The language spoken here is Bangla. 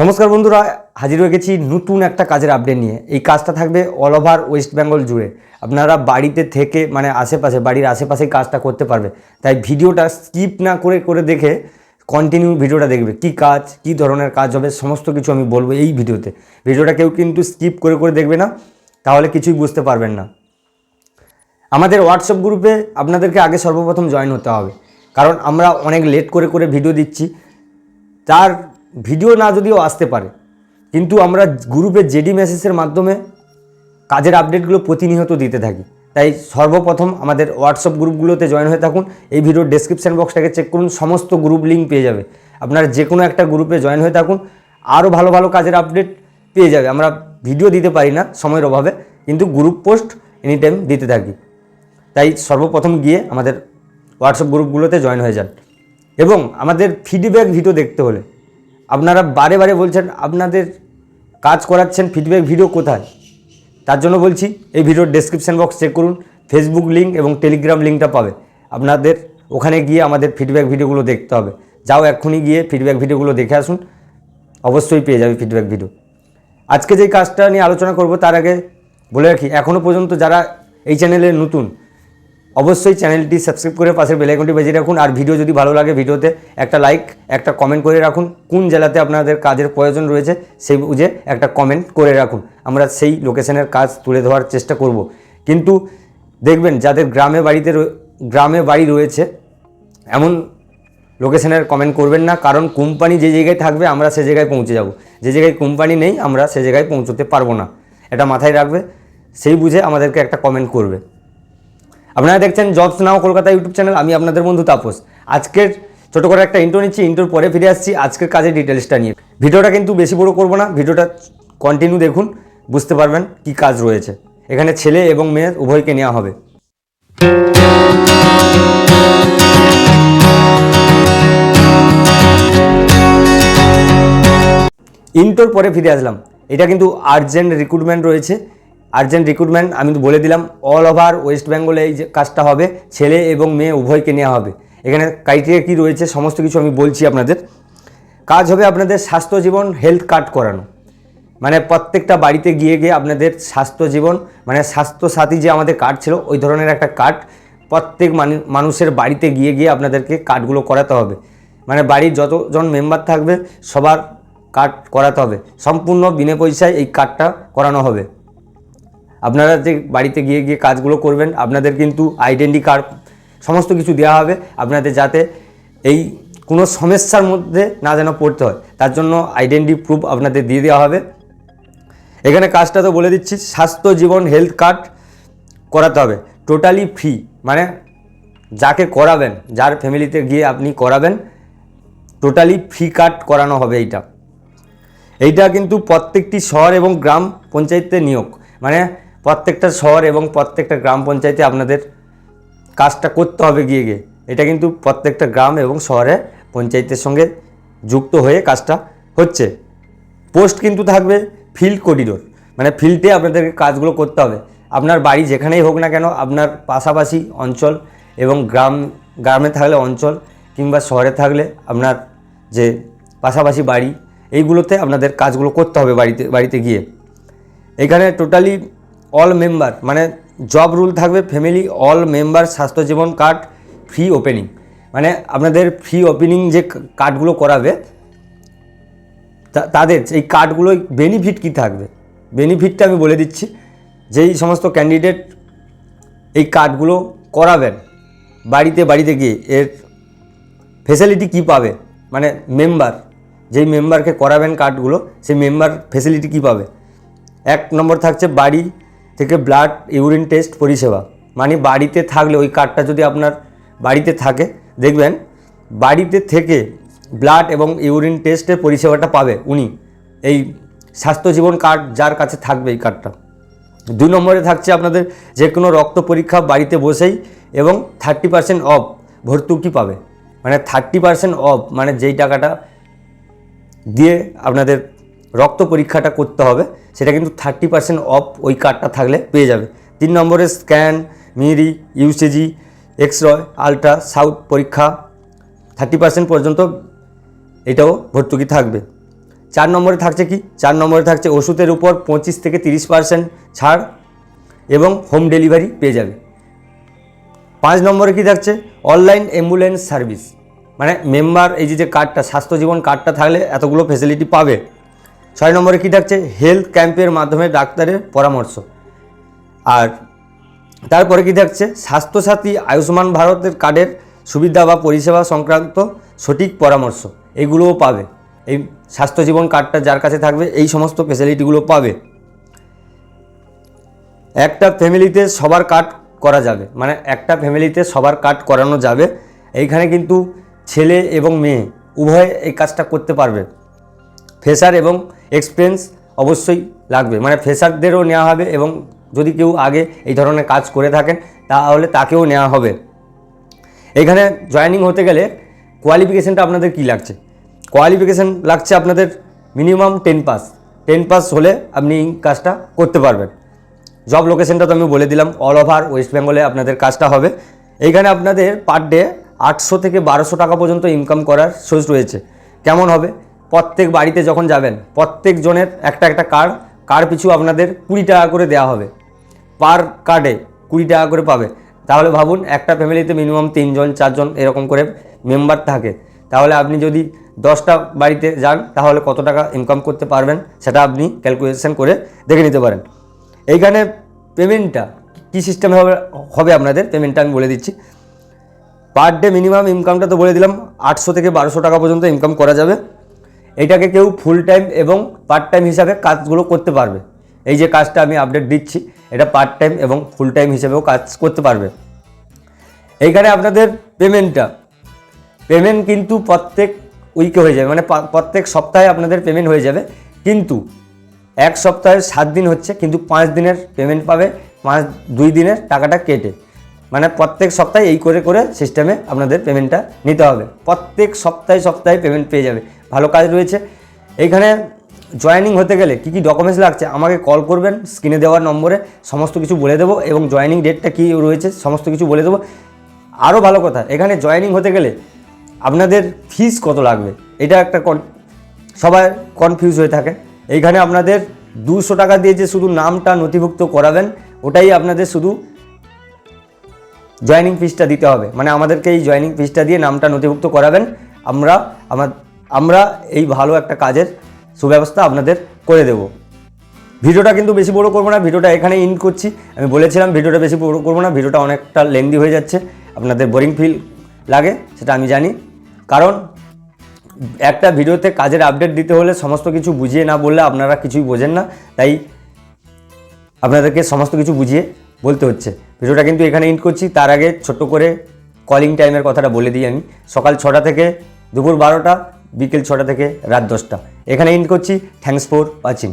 নমস্কার বন্ধুরা, হাজির হয়ে গেছি নতুন একটা কাজের আপডেট নিয়ে। এই কাজটা থাকবে অল ওভার ওয়েস্ট বেঙ্গল জুড়ে। আপনারা বাড়িতে থেকে মানে আশেপাশে, বাড়ির আশেপাশে কাজটা করতে পারবে। তাই ভিডিওটা স্কিপ না করে করে দেখে কন্টিনিউ ভিডিওটা দেখবে। কি কাজ, কি ধরনের কাজ হবে, সমস্ত কিছু আমি বলব এই ভিডিওতে। ভিডিওটা কেউ কিন্তু স্কিপ করে করে দেখবে না, তাহলে কিছুই বুঝতে পারবেন না। আমাদের হোয়াটসঅ্যাপ গ্রুপে আপনাদেরকে আগে সর্বপ্রথম জয়েন হতে হবে। কারণ আমরা অনেক লেট করে করে ভিডিও দিচ্ছি। তার ভিডিও না যদিও আসতে পারে, কিন্তু আমরা গ্রুপে জেডি মেসেজের মাধ্যমে কাজের আপডেটগুলো প্রতিনিয়ত দিতে থাকি। তাই সর্বপ্রথম আমাদের হোয়াটসঅ্যাপ গ্রুপগুলোতে জয়েন হয়ে থাকুন। এই ভিডিওর ডেসক্রিপশন বক্সটাকে চেক করুন, সমস্ত গ্রুপ লিঙ্ক পেয়ে যাবে। আপনারা যে কোনো একটা গ্রুপে জয়েন হয়ে থাকুন, আরও ভালো ভালো কাজের আপডেট পেয়ে যাবে। আমরা ভিডিও দিতে পারি না সময়ের অভাবে, কিন্তু গ্রুপ পোস্ট এনি টাইম দিতে থাকি। তাই সর্বপ্রথম গিয়ে আমাদের হোয়াটসঅ্যাপ গ্রুপগুলোতে জয়েন হয়ে যান। এবং আমাদের ফিডব্যাক ভিডিও দেখতে হলে আপনারা বারে বারে বলছেন, আপনাদের কাজ করাচ্ছেন ফিডব্যাক ভিডিও কোথায়? তার জন্য বলছি, এই ভিডিওর ডেসক্রিপশন বক্স চেক করুন ফেসবুক লিঙ্ক এবং টেলিগ্রাম লিঙ্কটা পাবে আপনাদের ওখানে গিয়ে আমাদের ফিডব্যাক ভিডিওগুলো দেখতে হবে। যাও এক্ষুনি গিয়ে ফিডব্যাক ভিডিওগুলো দেখে আসুন, অবশ্যই পেয়ে যাবে ফিডব্যাক ভিডিও আজকে যে কাজটা নিয়ে আলোচনা করব, তার আগে বলে রাখি এখনও পর্যন্ত যারা এই চ্যানেলে নতুন অবশ্যই চ্যানেলটি সাবস্ক্রাইব করে পাশের বেলাইকনটি বাজিয়ে রাখুন। আর ভিডিও যদি ভালো লাগে ভিডিওতে একটা লাইক একটা কমেন্ট করে রাখুন। কোন জেলাতে আপনাদের কাজের প্রয়োজন রয়েছে, সেই বুঝে একটা কমেন্ট করে রাখুন। আমরা সেই লোকেশনের কাজ তুলে ধরার চেষ্টা করব। কিন্তু দেখবেন, যাদের গ্রামে বাড়িতে গ্রামে বাড়ি রয়েছে, এমন লোকেশনের কমেন্ট করবেন না। কারণ কোম্পানি যে জায়গায় থাকবে, আমরা সে জায়গায় পৌঁছে যাব। যে জায়গায় কোম্পানি নেই, আমরা সে জায়গায় পৌঁছতে পারব না। এটা মাথায় রাখবে, সেই বুঝে আমাদেরকে একটা কমেন্ট করবে। আপনারা দেখছেন jobs now Kolkata YouTube channel আমি আপনাদের বন্ধু তাপস। আজকের ছোটো করে একটা ইন্টো নিচ্ছি ইন্টোর পরে ফিরে আসছি আজকের কাজের ডিটেলসটা নিয়ে। ভিডিওটা কিন্তু বেশি বড় করব না, ভিডিওটা কন্টিনিউ দেখুন, বুঝতে পারবেন কি কাজ রয়েছে। এখানে ছেলে এবং মেয়ে উভয়কে নেওয়া হবে। ইন্টোর পরে ফিরে আসলাম। এটা কিন্তু আর্জেন্ট রিক্রুটমেন্ট রয়েছে। আর্জেন্ট রিক্রুটমেন্ট আমি তো বলে দিলাম অল ওভার ওয়েস্ট বেঙ্গলে এই যে কাজটা হবে, ছেলে এবং মেয়ে উভয়কে নেওয়া হবে। এখানে ক্রাইটেরিয়া কী রয়েছে, সমস্ত কিছু আমি বলছি আপনাদের। কাজ হবে আপনাদের স্বাস্থ্য জীবন হেলথ কার্ড করানো। মানে প্রত্যেকটা বাড়িতে গিয়ে গিয়ে আপনাদের স্বাস্থ্য জীবন মানে স্বাস্থ্য সাথী যে আমাদের কার্ড ছিল, ওই ধরনের একটা কার্ড প্রত্যেক মানুষের বাড়িতে গিয়ে গিয়ে আপনাদেরকে কার্ডগুলো করাতে হবে। মানে বাড়ির যতজন মেম্বার থাকবে, সবার কার্ড করাতে হবে। সম্পূর্ণ বিনা পয়সায় এই কার্ডটা করানো হবে। আপনারা যে বাড়িতে গিয়ে গিয়ে কাজগুলো করবেন, আপনাদের কিন্তু আইডেন্টি কার্ড সমস্ত কিছু দেওয়া হবে আপনাদের যাতে এই কোনো সমস্যার মধ্যে না যেন পড়তে হয়। তার জন্য আইডেন্টি প্রুফ আপনাদের দিয়ে দেওয়া হবে। এখানে কাজটা তো বলে দিচ্ছি, স্বাস্থ্য জীবন হেলথ কার্ড করাতে হবে। টোটালি ফ্রি মানে যাকে করাবেন, যার ফ্যামিলিতে গিয়ে আপনি করাবেন টোটালি ফ্রি কার্ড করানো হবে এইটা। এইটা কিন্তু প্রত্যেকটি শহর এবং গ্রাম পঞ্চায়েতে নিয়োগ। মানে প্রত্যেকটা শহর এবং প্রত্যেকটা গ্রাম পঞ্চায়েতে আপনাদের কাজটা করতে হবে গিয়ে গিয়ে। এটা কিন্তু প্রত্যেকটা গ্রাম এবং শহরে পঞ্চায়েতের সঙ্গে যুক্ত হয়ে কাজটা হচ্ছে। পোস্ট কিন্তু থাকবে ফিল্ড করিডোর। মানে ফিল্ডে আপনাদেরকে কাজগুলো করতে হবে। আপনার বাড়ি যেখানেই হোক না কেন, আপনার পাশাপাশি অঞ্চল এবং গ্রাম, গ্রামে থাকলে অঞ্চল কিংবা শহরে থাকলে আপনার যে পাশাপাশি বাড়ি, এইগুলোতে আপনাদের কাজগুলো করতে হবে বাড়িতে বাড়িতে গিয়ে। এখানে টোটালি অল মেম্বার মানে জব রুল থাকবে ফ্যামিলি অল মেম্বার স্বাস্থ্য জীবন কার্ড ফ্রি ওপেনিং মানে আপনাদের ফ্রি ওপেনিং যে কার্ডগুলো করাবে তাদের এই কার্ডগুলোই বেনিফিট কী থাকবে? বেনিফিটটা আমি বলে দিচ্ছি, যেই সমস্ত ক্যান্ডিডেট এই কার্ডগুলো করাবেন, বাড়িতে বাড়িতে গিয়ে, এর ফেসিলিটি কী পাবে? মানে মেম্বার যেই মেম্বারকে করাবেন কার্ডগুলো সেই মেম্বার ফেসিলিটি কী পাবে? এক নম্বর থাকছে বাড়ি থেকে ব্লাড ইউরিন টেস্ট পরিষেবা। মানে বাড়িতে থাকলে ওই কার্ডটা যদি আপনার বাড়িতে থাকে, দেখবেন বাড়িতে থেকে ব্লাড এবং ইউরিন টেস্টের পরিষেবাটা পাবে উনি। এই স্বাস্থ্য জীবন কার্ড যার কাছে থাকবে এই কার্ডটা দুই নম্বরে থাকছে আপনাদের যে কোনো রক্ত পরীক্ষা বাড়িতে বসেই এবং থার্টি পার্সেন্ট অফ ভর্তুকি পাবে। মানে থার্টি পার্সেন্ট অফ মানে যেই টাকাটা দিয়ে আপনাদের রক্ত পরীক্ষাটা করতে হবে, সেটা কিন্তু থার্টি পার্সেন্ট অফ ওই কার্ডটা থাকলে পেয়ে যাবে। তিন নম্বরে স্ক্যান মিরি USG X ray ultrasound পরীক্ষা থার্টি পার্সেন্ট পর্যন্ত এটাও ভর্তুকি থাকবে। চার নম্বরে থাকছে কি? চার নম্বরে থাকছে ওষুধের উপর পঁচিশ থেকে তিরিশ পার্সেন্ট ছাড় এবং হোম ডেলিভারি পেয়ে যাবে। পাঁচ নম্বরে কি থাকছে? অনলাইন অ্যাম্বুলেন্স সার্ভিস মানে মেম্বার এই যে যে কার্ডটা স্বাস্থ্য জীবন কার্ডটা থাকলে এতগুলো ফেসিলিটি পাবে। ছয় নম্বরে কি থাকছে হেলথ ক্যাম্পের মাধ্যমে ডাক্তারের পরামর্শ। আর তারপরে কি থাকছে স্বাস্থ্যসাথী আয়ুষ্মান ভারতের কার্ডের সুবিধা বা পরিষেবা সংক্রান্ত সঠিক পরামর্শ, এগুলোও পাবে। এই স্বাস্থ্য জীবন কার্ডটা যার কাছে থাকবে, এই সমস্ত ফেসিলিটিগুলো পাবে। একটা ফ্যামিলিতে সবার কাট করা যাবে। মানে একটা ফ্যামিলিতে সবার কাট করানো যাবে। এইখানে কিন্তু ছেলে এবং মেয়ে উভয় এই কাজটা করতে পারবে। ফ্রেশার এবং এক্সপিরিয়েন্স অবশ্যই লাগবে। মানে ফ্রেশারদেরও নেওয়া হবে এবং যদি কেউ আগে এই ধরনের কাজ করে থাকেন, তাহলে তাকেও নেওয়া হবে। এখানে জয়েনিং হতে গেলে কোয়ালিফিকেশানটা আপনাদের কি লাগছে? কোয়ালিফিকেশান লাগছে আপনাদের minimum ten pass ten pass হলে আপনি কাজটা করতে পারবেন। জব লোকেশনটা তো আমি বলে দিলাম অল ওভার ওয়েস্ট বেঙ্গলে আপনাদের কাজটা হবে। এইখানে আপনাদের পার ডে আটশো থেকে বারোশো টাকা পর্যন্ত ইনকাম করার সোর্স রয়েছে। কেমন হবে? প্রত্যেক বাড়িতে যখন যাবেন, প্রত্যেক জনের একটা একটা কার্ড কার পিছু আপনাদের কুড়ি টাকা করে দেওয়া হবে। পার কার্ডে কুড়ি টাকা করে পাবে। তাহলে ভাবুন, একটা ফ্যামিলিতে মিনিমাম তিনজন, চারজন এরকম করে মেম্বার থাকে। তাহলে আপনি যদি দশটা বাড়িতে যান, তাহলে কত টাকা ইনকাম করতে পারবেন সেটা আপনি ক্যালকুলেশন করে দেখে নিতে পারেন। এইখানে পেমেন্টটা কী সিস্টেমে হবে হবে আপনাদের? পেমেন্টটা আমি বলে দিচ্ছি। পার ডে মিনিমাম ইনকামটা তো বলে দিলাম, আটশো থেকে বারোশো টাকা পর্যন্ত ইনকাম করা যাবে। এটাকে কেউ ফুল টাইম এবং পার্ট টাইম হিসাবে কাজগুলো করতে পারবে। এই যে কাজটা আমি আপডেট দিচ্ছি, এটা পার্ট টাইম এবং ফুল টাইম হিসেবেও কাজ করতে পারবে। এইখানে আপনাদের পেমেন্টটা পেমেন্ট কিন্তু প্রত্যেক উইকে হয়ে যাবে মানে প্রত্যেক সপ্তাহে আপনাদের পেমেন্ট হয়ে যাবে। কিন্তু এক সপ্তাহে সাত দিন হচ্ছে, কিন্তু পাঁচ দিনের পেমেন্ট পাবে, পাঁচ, দুই দিনের টাকাটা কেটে। মানে প্রত্যেক সপ্তাহে এই করে করে সিস্টেমে আপনাদের পেমেন্টটা নিতে হবে। প্রত্যেক সপ্তাহে সপ্তাহে পেমেন্ট পেয়ে যাবে। ভালো কাজ রয়েছে। এইখানে জয়েনিং হতে গেলে কী কী ডকুমেন্টস লাগছে আমাকে কল করবেন স্ক্রিনে দেওয়ার নম্বরে সমস্ত কিছু বলে দেবো এবং জয়েনিং ডেটটা কী রয়েছে সমস্ত কিছু বলে দেবো। আরও ভালো কথা, এখানে জয়েনিং হতে গেলে আপনাদের ফিস কত লাগবে? এটা একটা কন- সবাই কনফিউজ হয়ে থাকে। এইখানে আপনাদের দুশো টাকা দিয়ে যে শুধু নামটা নথিভুক্ত করাবেন, ওটাই আপনাদের শুধু জয়েনিং ফিসটা দিতে হবে। মানে আমাদেরকে এই জয়েনিং ফিসটা দিয়ে নামটা নথিভুক্ত করাবেন। আমরা, আমার আমরা এই ভালো একটা কাজের সুব্যবস্থা আপনাদের করে দেব। ভিডিওটা কিন্তু বেশি বড় করব না, ভিডিওটা এখানে ইন করছি। আমি বলেছিলাম ভিডিওটা বেশি বড় করব না, ভিডিওটা অনেকটা লেন্দি হয়ে যাচ্ছে, আপনাদের বোরিং ফিল লাগে, সেটা আমি জানি। কারণ একটা ভিডিওতে কাজের আপডেট দিতে হলে সমস্ত কিছু বুঝিয়ে না বললে আপনারা কিছুই বোঝেন না, তাই আপনাদেরকে সমস্ত কিছু বুঝিয়ে বলতে হচ্ছে। ভিডিওটা কিন্তু এখানে ইন্ড করছি, তার আগে ছোট্ট করে কলিং টাইমের কথাটা বলে দিই আমি। সকাল ছটা থেকে দুপুর বারোটা বিকেল ছটা থেকে রাত দশটা। এখানে এন্ড করছি। Thanks for watching